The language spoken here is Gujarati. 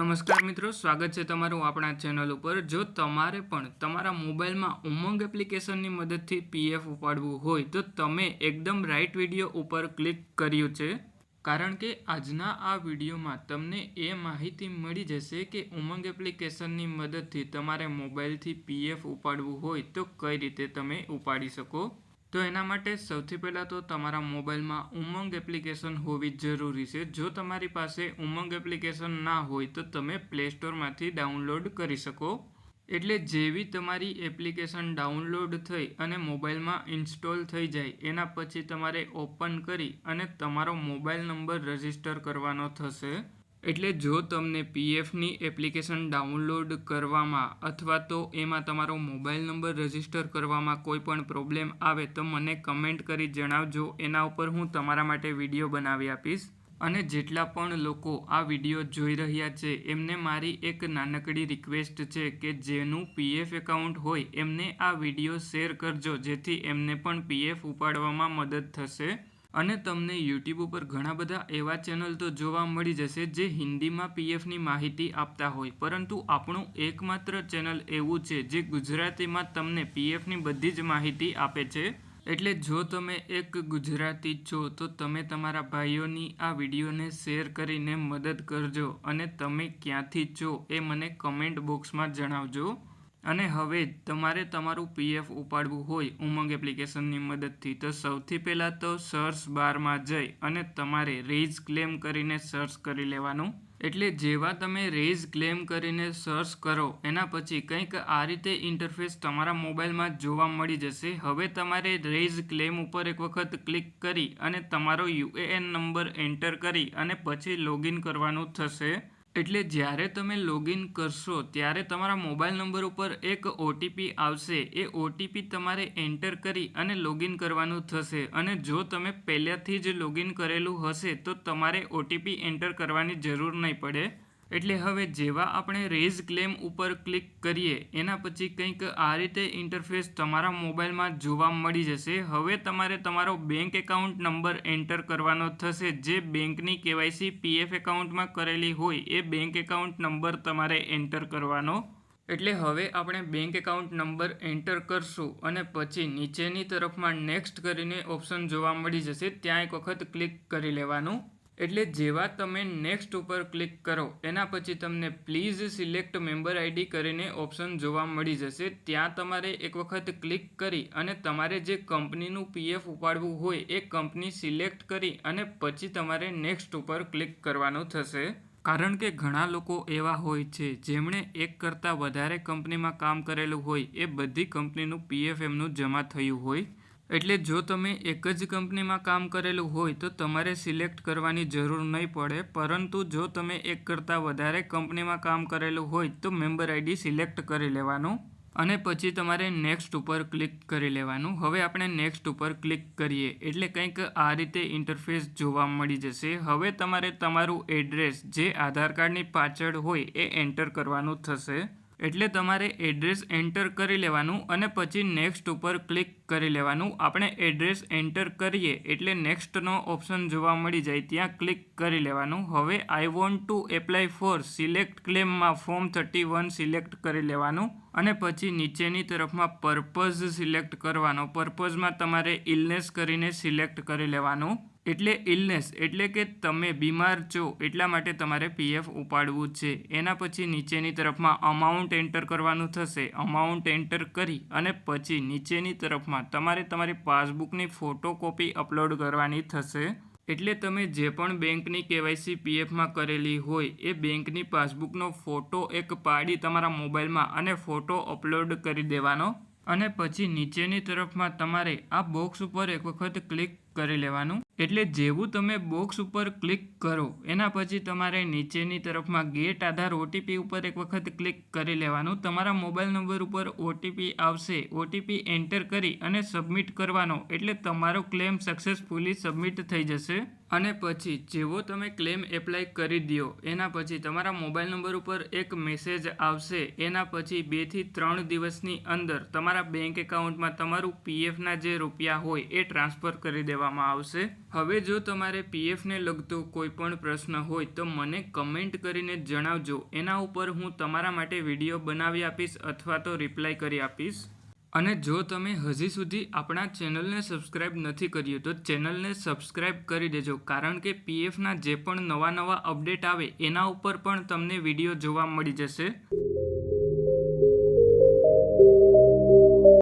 નમસ્કાર મિત્રો, સ્વાગત છે તમારું આપણા ચેનલ ઉપર. જો તમારે પણ તમારા મોબાઈલમાં ઉમંગ એપ્લિકેશનની મદદથી પીએફ ઉપાડવું હોય, તો તમે એકદમ રાઈટ વીડિયો ઉપર ક્લિક કર્યું છે. કારણ કે આજના આ વિડીયોમાં તમને એ માહિતી મળી જશે કે ઉમંગ એપ્લિકેશનની મદદથી તમારે મોબાઈલથી પીએફ ઉપાડવું હોય, તો કઈ રીતે તમે ઉપાડી શકો. તો એના માટે સૌથી પહેલાં તો તમારા મોબાઈલમાં ઉમંગ એપ્લિકેશન હોવી જરૂરી છે. જો તમારી પાસે ઉમંગ એપ્લિકેશન ના હોય તો તમે પ્લે સ્ટોરમાંથી ડાઉનલોડ કરી શકો. એટલે જેવી તમારી એપ્લિકેશન ડાઉનલોડ થઈ અને મોબાઈલમાં ઇન્સ્ટોલ થઈ જાય, એના પછી તમારે ઓપન કરી અને તમારો મોબાઈલ નંબર રજિસ્ટર કરવાનો થશે. એટલે જો તમને પીએફની એપ્લિકેશન ડાઉનલોડ કરવામાં અથવા તો એમાં તમારો મોબાઈલ નંબર રજિસ્ટર કરવામાં કોઈ પણ પ્રોબ્લેમ આવે તો મને કમેન્ટ કરી જણાવજો. એના ઉપર હું તમારા માટે વીડિયો બનાવી આપીશ. અને જેટલા પણ લોકો આ વીડિયો જોઈ રહ્યા છે, એમને મારી એક નાનકડી રિક્વેસ્ટ છે કે જેનું પીએફ એકાઉન્ટ હોય એમને આ વીડિયો શેર કરજો, જેથી એમને પણ પીએફ ઉપાડવામાં મદદ થશે. અને તમને યુટ્યુબ ઉપર ઘણા બધા એવા ચેનલ તો જોવા મળી જશે જે હિન્દીમાં પીએફની માહિતી આપતા હોય. પરંતુ આપણું એકમાત્ર ચેનલ એવું છે જે ગુજરાતીમાં તમને પીએફની બધી જ માહિતી આપે છે. એટલે જો તમે એક ગુજરાતી છો, તો તમે તમારા ભાઈઓની આ વિડીયોને શેર કરીને મદદ કરજો અને તમે ક્યાંથી છો એ મને કમેન્ટ બોક્સમાં જણાવજો. અને હવે તમારે તમારું પીએફ ઉપાડવું હોય ઉમંગ એપ્લિકેશનની મદદથી, તો સૌથી પહેલાં તો સર્ચ બારમાં જઈ અને તમારે રેઝ ક્લેમ કરીને સર્ચ કરી લેવાનું. એટલે જેવા તમે રેઝ ક્લેમ કરીને સર્ચ કરો, એના પછી કંઈક આ રીતે ઇન્ટરફેસ તમારા મોબાઈલમાં જોવા મળી જશે. હવે તમારે રેઝ ક્લેમ ઉપર એક વખત ક્લિક કરી અને તમારો યુએએન નંબર એન્ટર કરી અને પછી લોગિન કરવાનું થશે. એટલે જ્યારે તમે લોગિન કરશો, ત્યારે તમારા મોબાઈલ નંબર ઉપર એક ઓટીપી આવશે. એ ઓટીપી તમારે એન્ટર કરી અને લોગિન કરવાનું થશે. અને જો તમે પહેલાંથી જ લોગિન કરેલું હશે, તો તમારે ઓટીપી એન્ટર કરવાની જરૂર નહીં પડે. એટલે હવે જેવા આપણે રેઝ ક્લેમ ઉપર ક્લિક કરીએ, એના પછી કંઈક આ રીતે ઇન્ટરફેસ તમારા મોબાઈલમાં જોવા મળી જશે. હવે તમારે તમારો બેંક એકાઉન્ટ નંબર એન્ટર કરવાનો થશે. જે બેંકની કેવાયસી પીએફ એકાઉન્ટમાં કરેલી હોય, એ બેંક એકાઉન્ટ નંબર તમારે એન્ટર કરવાનો. એટલે હવે આપણે બેંક એકાઉન્ટ નંબર એન્ટર કરશું અને પછી નીચેની તરફમાં નેક્સ્ટ કરીને ઓપ્શન જોવા મળી જશે. ત્યાં એક વખત ક્લિક કરી લેવાનું. એટલે જેવા તમે નેક્સ્ટ ઉપર ક્લિક કરો, એના પછી તમને પ્લીઝ સિલેક્ટ મેમ્બર આઈડી કરીને ઓપ્શન જોવા મળી જશે. ત્યાં તમારે એક વખત ક્લિક કરી અને તમારે જે કંપનીનું પીએફ ઉપાડવું હોય, એ કંપની સિલેક્ટ કરી અને પછી તમારે નેક્સ્ટ ઉપર ક્લિક કરવાનું થશે. કારણ કે ઘણા લોકો એવા હોય છે, જેમણે એક કરતાં વધારે કંપનીમાં કામ કરેલું હોય, એ બધી કંપનીનું પીએફ એમનું જમા થયું હોય. એટલે જો તમે એક જ કંપનીમાં કામ કરેલું હોય તો તમારે સિલેક્ટ કરવાની જરૂર નહીં પડે. પરંતુ જો તમે એક કરતાં વધારે કંપનીમાં કામ કરેલું હોય તો મેમ્બર આઈડી સિલેક્ટ કરી લેવાનું અને પછી તમારે નેક્સ્ટ ઉપર ક્લિક કરી લેવાનું. હવે આપણે નેક્સ્ટ ઉપર ક્લિક કરીએ એટલે કંઈક આ રીતે ઇન્ટરફેસ જોવા મળી જશે. હવે તમારે તમારું એડ્રેસ જે આધાર કાર્ડની પાછળ હોય એ એન્ટર કરવાનું થશે. એટલે તમારે એડ્રેસ એન્ટર કરી લેવાનું અને પછી નેક્સ્ટ ઉપર ક્લિક કરી લેવાનું. આપણે એડ્રેસ એન્ટર કરીએ એટલે નેક્સ્ટનો ઓપ્શન જોવા મળી જાય ત્યાં ક્લિક કરી લેવાનું. હવે I want to apply for select ક્લેમમાં form thirty one select કરી લેવાનું અને પછી નીચેની તરફમાં પર્પઝ સિલેક્ટ કરવાનો. પર્પઝમાં તમારે ઇલનેસ કરીને સિલેક્ટ કરી લેવાનું. એટલે ઇલનેસ એટલે કે તમે બીમાર છો, એટલા માટે તમારે પીએફ ઉપાડવું છે. એના પછી નીચેની તરફમાં અમાઉન્ટ એન્ટર કરવાનું થશે. અમાઉન્ટ એન્ટર કરી અને પછી નીચેની તરફમાં તમારે તમારી પાસબુકની ફોટોકોપી અપલોડ કરવાની થશે. એટલે તમે જે પણ બેંકની કેવાયસી પીએફમાં કરેલી હોય, એ બેંકની પાસબુકનો ફોટો એક પાડી તમારા મોબાઈલમાં અને ફોટો અપલોડ કરી દેવાનો. અને પછી નીચેની તરફમાં તમારે આ બોક્સ ઉપર એક વખત ક્લિક કરી લેવાનું. એટલે જેવું તમે બોક્સ ઉપર ક્લિક કરો, એના પછી તમારે નીચેની તરફમાં ગેટ આધાર ઓટીપી ઉપર એક વખત ક્લિક કરી લેવાનું. તમારા મોબાઈલ નંબર ઉપર ઓટીપી આવશે. ઓટીપી એન્ટર કરી અને સબમિટ કરવાનો. એટલે તમારો ક્લેમ સક્સેસફુલી સબમિટ થઈ જશે. અને પછી જેવો તમે ક્લેમ એપ્લાય કરી દો એના પછી તમારા મોબાઈલ નંબર ઉપર એક મેસેજ આવશે. એના પછી બેથી ત્રણ દિવસની અંદર તમારા બેંક એકાઉન્ટમાં તમારું પીએફના જે રૂપિયા હોય, એ ટ્રાન્સફર કરી દેવામાં આવશે. હવે જો તમારે પીએફને લગતો કોઈ પણ પ્રશ્ન હોય તો મને કમેન્ટ કરીને જણાવજો. એના ઉપર હું તમારા માટે વીડિયો બનાવી આપીશ અથવા તો રિપ્લાય કરી આપીશ. અને જો તમે હજી સુધી આપણા ચેનલને સબસ્ક્રાઇબ નથી કર્યું તો ચેનલને સબસ્ક્રાઇબ કરી દેજો. કારણ કે પીએફના જે પણ નવા નવા અપડેટ આવે એના ઉપર પણ તમને વીડિયો જોવા મળી જશે.